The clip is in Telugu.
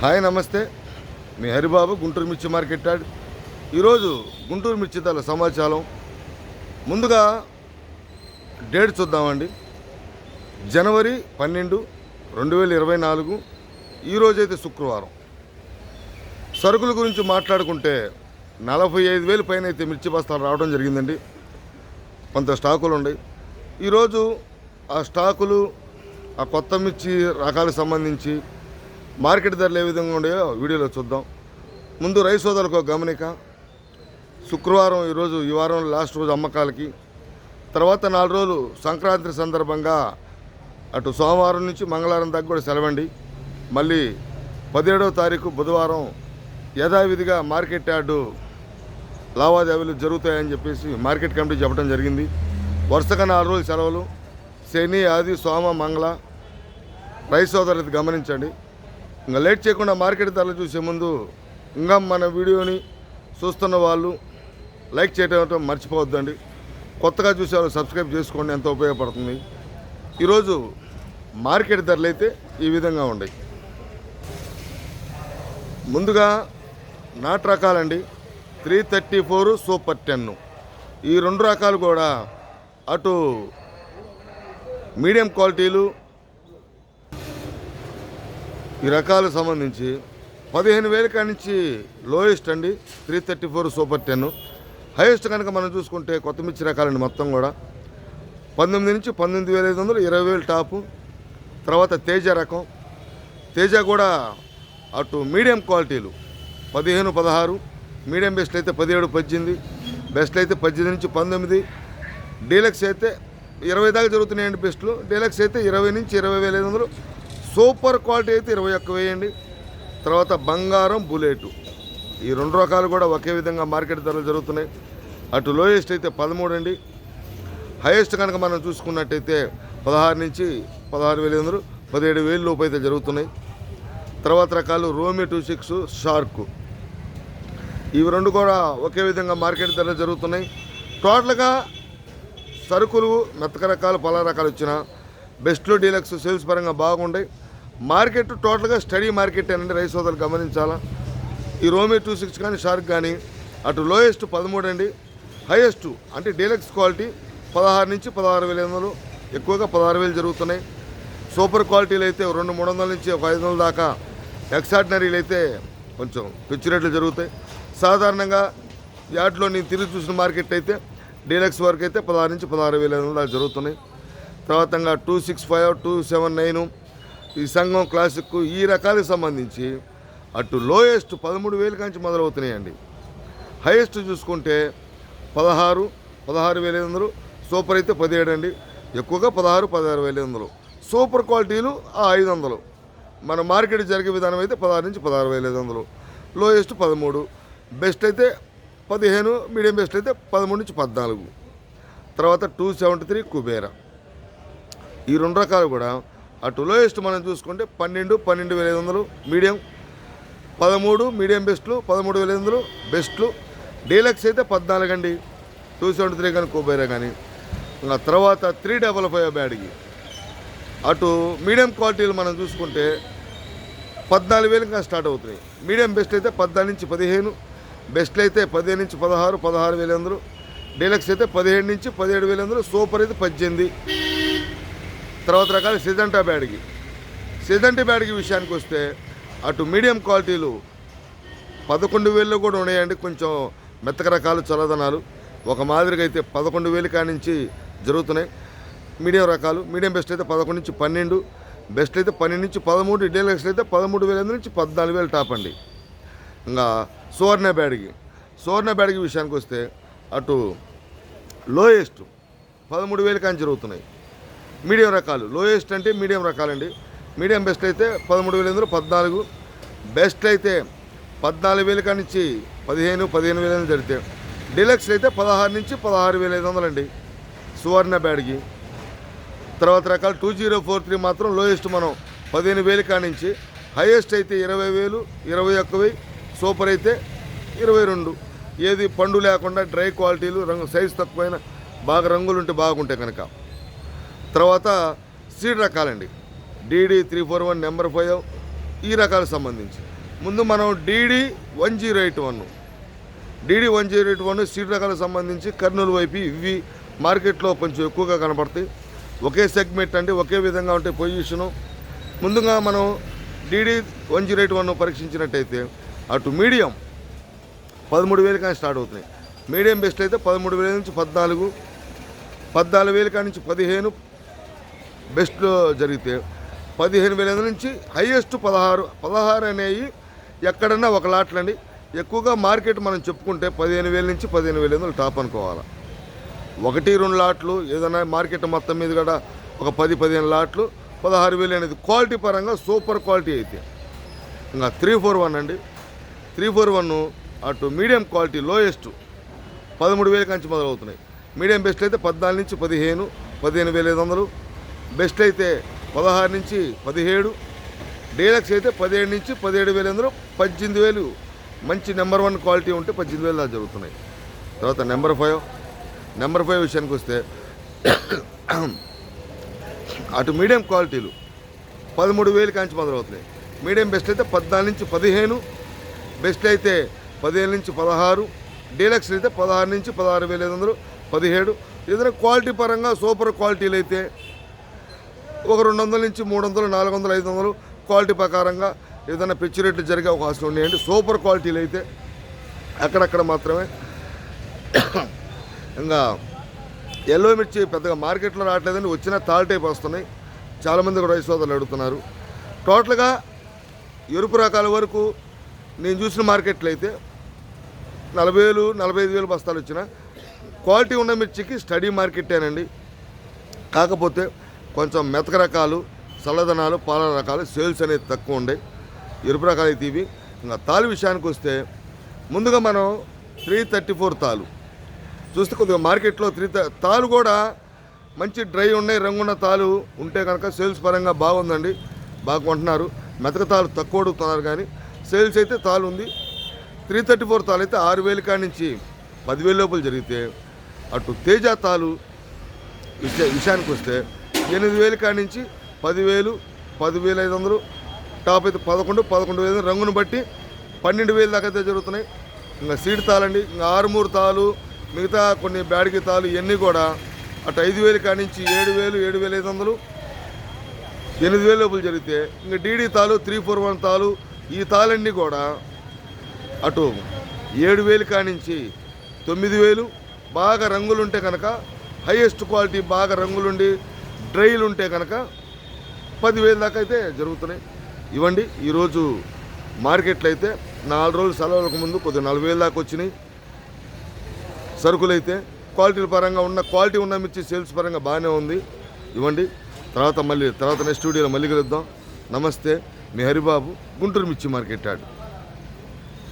హాయ్ నమస్తే. మీ హరిబాబు గుంటూరు మిర్చి మార్కెట్ యార్డ్. ఈరోజు గుంటూరు మిర్చి ధరల సమాచారం. ముందుగా డేట్ చూద్దామండి. జనవరి పన్నెండు రెండు వేల ఇరవై నాలుగు ఈరోజైతే శుక్రవారం. సరుకుల గురించి మాట్లాడుకుంటే నలభై ఐదు వేలు పైన అయితే మిర్చి బస్తాలు రావడం జరిగిందండి. కొంత స్టాకులు ఉన్నాయి ఈరోజు ఆ స్టాకులు ఆ కొత్త మిర్చి రకాలకు సంబంధించి మార్కెట్ ధరలు ఏ విధంగా ఉన్నాయో వీడియోలో చూద్దాం. ముందు రైస్ సోదరులకు ఒక గమనిక. శుక్రవారం ఈరోజు ఈ వారం లాస్ట్ రోజు అమ్మకాలకి. తర్వాత నాలుగు రోజులు సంక్రాంతి సందర్భంగా అటు సోమవారం నుంచి మంగళవారం దాకా కూడా సెలవండి. మళ్ళీ పదిహేడవ తారీఖు బుధవారం యథావిధిగా మార్కెట్ యార్డు లావాదేవీలు జరుగుతాయని చెప్పేసి మార్కెట్ కమిటీ చెప్పడం జరిగింది. వరుసగా నాలుగు రోజులు సెలవులు. శని ఆది సోమ మంగళ. రైస్ సోదరులు గమనించండి. ఇంకా లేట్ చేయకుండా మార్కెట్ ధరలు చూసే ముందు ఇంకా మన వీడియోని చూస్తున్న వాళ్ళు లైక్ చేయడం మర్చిపోవద్దండి. కొత్తగా చూసే సబ్స్క్రైబ్ చేసుకోండి ఎంతో ఉపయోగపడుతుంది. ఈరోజు మార్కెట్ ధరలు అయితే ఈ విధంగా ఉన్నాయి. ముందుగా నాటు రకాలండి. Three thirty four super ten. ఈ రెండు రకాలు కూడా అటు మీడియం క్వాలిటీలు ఈ రకాలకు సంబంధించి పదిహేను వేల కాడి నుంచి లోయెస్ట్ అండి three thirty four super ten highest కనుక మనం చూసుకుంటే కొత్త మిర్చి రకాలండి మొత్తం కూడా. పంతొమ్మిది నుంచి పంతొమ్మిది వేల ఐదు వందలు ఇరవై వేలు టాపు. తర్వాత తేజ రకం. తేజ కూడా అటు మీడియం క్వాలిటీలు. పదిహేను పదహారు. మీడియం బెస్ట్లు అయితే పదిహేడు పద్దెనిమిది. బెస్ట్లు అయితే పద్దెనిమిది నుంచి పంతొమ్మిది. డీలక్స్ అయితే ఇరవై దాకా జరుగుతున్నాయండి బెస్ట్లు డీలక్స్ అయితే ఇరవై నుంచి ఇరవై వేల ఐదు వందలు. సూపర్ క్వాలిటీ అయితే ఇరవై ఒక్క వేయండి. తర్వాత బంగారం బుల్లెట్. ఈ రెండు రకాలు కూడా ఒకే విధంగా మార్కెట్ ధరలు జరుగుతున్నాయి. అటు లోయెస్ట్ అయితే పదమూడు అండి. హైయెస్ట్ కనుక మనం చూసుకున్నట్టయితే పదహారు నుంచి పదహారు వేల ఐదు వందలు పదిహేడు వేలు లోపు అయితే జరుగుతున్నాయి. తర్వాత రకాలు రోమి టూ సిక్స్ షార్క్. ఇవి రెండు కూడా ఒకే విధంగా మార్కెట్ ధరలు జరుగుతున్నాయి. టోటల్గా సరుకులు మెత్తక రకాలు పలా రకాలు వచ్చిన బెస్ట్లో డీలక్స్ సేల్స్ పరంగా బాగుండే. మార్కెట్ టోటల్గా స్టడీ మార్కెట్ ఏనండి రైస్ సోదరులు గమనించాలా? ఈ రోమే టూ సిక్స్ కానీ షార్క్ కానీ అటు లోయెస్ట్ పదమూడు అండి. హైయెస్ట్ అంటే డీలక్స్ క్వాలిటీ పదహారు నుంచి పదహారు వేల ఐదు వందలు ఎక్కువగా పదహారు వేలు జరుగుతున్నాయి. సూపర్ క్వాలిటీలు అయితే రెండు మూడు వందల నుంచి ఒక ఐదు వందల దాకా ఎక్సార్డినరీలు అయితే కొంచెం పిచ్చి రేట్లు జరుగుతాయి. సాధారణంగా యార్డ్లో నేను తిరిగి చూసిన మార్కెట్ అయితే డీలక్స్ వరకు అయితే పదహారు నుంచి పదహారు వేల ఐదు వందలు జరుగుతున్నాయి. తర్వాత two six five two seven nine ఈ సంఘం క్లాసిక్ ఈ రకాలకు సంబంధించి అటు లోయెస్ట్ పదమూడు వేల కాంచి మొదలవుతున్నాయండి. హైయెస్ట్ చూసుకుంటే పదహారు పదహారు వేల ఐదు వందలు సూపర్ అయితే పదిహేడు అండి. ఎక్కువగా పదహారు పదహారు వేల ఐదు వందలు. సూపర్ క్వాలిటీలు ఆ ఐదు వందలు. మన మార్కెట్ జరిగే విధానం అయితే పదహారు నుంచి పదహారు వేల ఐదు వందలు. లోయెస్ట్ పదమూడు బెస్ట్ అయితే పదిహేను మీడియం బెస్ట్ అయితే పదమూడు నుంచి పద్నాలుగు. తర్వాత టూ సెవెంటీ త్రీ కుబేరా. ఈ రెండు రకాలు కూడా అటు లోయెస్ట్ మనం చూసుకుంటే పన్నెండు పన్నెండు వేల ఐదు వందలు మీడియం పదమూడు మీడియం బెస్ట్లు పదమూడు వేల ఐదు వందలు బెస్ట్లు. డీలక్స్ అయితే పద్నాలుగు అండి. టూ సెవెంటీ త్రీ కానీ కుబేరా కానీ ఆ తర్వాత త్రీ డబల్ ఫైవ్ బ్యాడ్కి అటు మీడియం క్వాలిటీలు మనం చూసుకుంటే పద్నాలుగు వేలు ఇంకా స్టార్ట్ అవుతున్నాయి. మీడియం బెస్ట్ అయితే పద్నాలుగు నుంచి పదిహేను బెస్ట్లు అయితే పదిహేను నుంచి పదహారు పదహారు వేల వందలు డీలక్స్ అయితే పదిహేడు నుంచి పదిహేడు వేల వందలు సూపర్ అయితే పద్దెనిమిది. తర్వాత రకాల సిజంటా బ్యాడ్కి. సిజంటా బ్యాడ్కి విషయానికి వస్తే అటు మీడియం క్వాలిటీలు పదకొండు వేల్లో కూడా ఉన్నాయండి. కొంచెం మెత్తక రకాలు చల్లదనాలు. ఒక మాదిరిగా అయితే పదకొండు వేలు కానించి జరుగుతున్నాయి. మీడియం రకాలు మీడియం బెస్ట్ అయితే పదకొండు నుంచి పన్నెండు బెస్ట్ అయితే పన్నెండు నుంచి పదమూడు డీలక్స్ అయితే పదమూడు వేల నుంచి పద్నాలుగు వేలు టాప్ అండి. ఇంకా సువర్ణ బ్యాడ్కి. సువర్ణ బ్యాడ్కి విషయానికి వస్తే అటు లోయెస్ట్ పదమూడు వేలు కానీ జరుగుతున్నాయి. మీడియం రకాలు. లోయెస్ట్ అంటే మీడియం రకాలండి. మీడియం బెస్ట్ అయితే పదమూడు వేల ఎనిమిది పద్నాలుగు. బెస్ట్ అయితే పద్నాలుగు వేల కానించి పదిహేను పదిహేను వేల ఎనిమిది జరిగితే. డీలక్స్ అయితే పదహారు నుంచి పదహారు వేల ఐదు వందలండి. సువర్ణ బ్యాడ్కి. తర్వాత రకాలు టూ జీరో ఫోర్ త్రీ మాత్రం లోయెస్ట్ మనం పదిహేను వేలు కానించి. హైయెస్ట్ అయితే ఇరవై వేలు ఇరవై ఒక్క వెయ్యి. సూపర్ అయితే ఇరవై రెండు. ఏది పండు లేకుండా డ్రై క్వాలిటీలు రంగు సైజ్ తక్కువైన బాగా రంగులు ఉంటే బాగుంటాయి కనుక. తర్వాత seed రకాలండి. DD three four one number five ఈ రకాలకు సంబంధించి. ముందు మనం DD one zero eight one DD one zero eight one seed రకాలకు సంబంధించి కర్నూలు వైపు ఇవి మార్కెట్లో కొంచెం ఎక్కువగా కనపడతాయి. ఒకే సెగ్మెంట్ అంటే ఒకే విధంగా ఉంటే పొజిషను. ముందుగా మనం DD one zero eight one పరీక్షించినట్టయితే అటు మీడియం పదమూడు వేలు కానీ స్టార్ట్ అవుతున్నాయి. మీడియం బెస్ట్ అయితే పదమూడు వేల నుంచి పద్నాలుగు పద్నాలుగు వేల కాడి నుంచి పదిహేను బెస్ట్లో జరిగితే పదిహేను వేల నుంచి హైయెస్ట్ పదహారు పదహారు అనేవి ఎక్కడన్నా ఒక లాట్లండి. ఎక్కువగా మార్కెట్ మనం చెప్పుకుంటే పదిహేను వేల నుంచి పదిహేను వేల ఎనిమిది టాప్ అనుకోవాలి. ఒకటి రెండు లాట్లు ఏదైనా మార్కెట్ మొత్తం మీద కూడా ఒక పది పదిహేను లాట్లు పదహారు వేలు అనేది క్వాలిటీ పరంగా సూపర్ క్వాలిటీ అయితే. ఇంకా త్రీ ఫోర్ వన్ అండి. త్రీ ఫోర్ వన్ అటు మీడియం క్వాలిటీ లోయెస్ట్ పదమూడు వేల కంచి మొదలవుతున్నాయి. మీడియం బెస్ట్ అయితే పద్నాలుగు నుంచి పదిహేను పదిహేను వేల ఐదు వందలు బెస్ట్ అయితే పదహారు నుంచి పదిహేడు డీలక్స్ అయితే పదిహేడు నుంచి పదిహేడు వేలు అందరూ పద్దెనిమిది వేలు. మంచి నెంబర్ వన్ క్వాలిటీ ఉంటే పద్దెనిమిది వేలు దాకా జరుగుతున్నాయి. తర్వాత నెంబర్ ఫైవ్ నెంబర్ ఫైవ్ విషయానికి వస్తే అటు మీడియం క్వాలిటీలు పదమూడు వేలు కాంచి మొదలవుతున్నాయి. మీడియం బెస్ట్ అయితే పద్నాలుగు నుంచి పదిహేను బెస్ట్ అయితే పదిహేను నుంచి పదహారు డీలక్స్ అయితే పదహారు నుంచి పదహారు వేల ఐదు వందలు పదిహేడు. ఏదైనా క్వాలిటీ పరంగా సూపర్ క్వాలిటీలు అయితే ఒక రెండు వందల నుంచి మూడు వందలు నాలుగు వందలు ఐదు వందలు క్వాలిటీ ప్రకారంగా ఏదైనా పిచ్చి రేట్లు జరిగే అవకాశం ఉన్నాయండి. సూపర్ క్వాలిటీలు అయితే అక్కడక్కడ మాత్రమే. ఇంకా ఎల్లో మిర్చి పెద్దగా మార్కెట్లో రావట్లేదని వచ్చిన తాల్ టైప్ వస్తున్నాయి. చాలామంది కూడా రైస్ సోదరులు అడుగుతున్నారు. టోటల్గా ఎరుపు రకాల వరకు నేను చూసిన మార్కెట్లో అయితే నలభై వేలు నలభై ఐదు వేలు బస్తాలు వచ్చిన క్వాలిటీ ఉన్న మిర్చికి స్టడీ మార్కెట్టేనండి కాకపోతే కొంచెం మెతక రకాలు చల్లదనాలు పాల రకాలు సేల్స్ అనేది తక్కువ ఉండే. ఎరుపు రకాలు అయితే ఇవి. ఇంకా తాలు విషయానికి వస్తే ముందుగా మనం త్రీ థర్టీ ఫోర్ తాలు చూస్తే కొద్దిగా మార్కెట్లో త్రీ తాలు కూడా మంచి డ్రై ఉన్నాయి రంగున్న తాలు ఉంటే కనుక సేల్స్ పరంగా బాగుందండి. బాగా కొంటున్నారు. మెతక తాలు తక్కువ అడుగుతున్నారు కానీ సేల్స్ అయితే తాలు ఉంది. త్రీ థర్టీ ఫోర్ తాలు అయితే ఆరు వేలు కాడి నుంచి పదివేల లోపల జరిగితే అటు తేజ తాలు విషయ విషయానికి వస్తే ఎనిమిది వేలు కాడి నుంచి పదివేలు పదివేల ఐదు వందలు టాప్ అయితే పదకొండు పదకొండు వేలు. రంగును బట్టి పన్నెండు వేలు దాకా అయితే జరుగుతున్నాయి. ఇంకా సీడ్ తాళండి. ఇంకా ఆరుమూరు తాలు మిగతా కొన్ని బ్యాడ్కి తాలు ఇవన్నీ కూడా అటు ఐదు వేలు కాడి నుంచి ఏడు వేలు ఏడు వేల ఐదు వందలు ఎనిమిది వేల లోపల జరిగితే ఇంకా డీడీ తాలు త్రీ ఫోర్ వన్ తాలు ఈ తాళన్నీ కూడా అటు ఏడు వేలు కానించి తొమ్మిది వేలు. బాగా రంగులు ఉంటే కనుక హైయెస్ట్ క్వాలిటీ బాగా రంగులుండి డ్రైలు ఉంటే కనుక పదివేలు దాకా అయితే జరుగుతున్నాయి. ఇవ్వండి ఈరోజు మార్కెట్లో అయితే నాలుగు రోజులు సెలవులకు ముందు కొద్దిగా నలభై వేలు దాకా వచ్చినాయి. సరుకులు అయితే క్వాలిటీ పరంగా ఉన్న క్వాలిటీ ఉన్న మిర్చి సేల్స్ పరంగా బాగానే ఉంది. ఇవ్వండి తర్వాత మళ్ళీ తర్వాత నెక్స్ట్ స్టూడియోలో మళ్ళీ కలుద్దాం. నమస్తే మీ హరిబాబు గుంటూరు మిర్చి మార్కెట్ యార్డ్.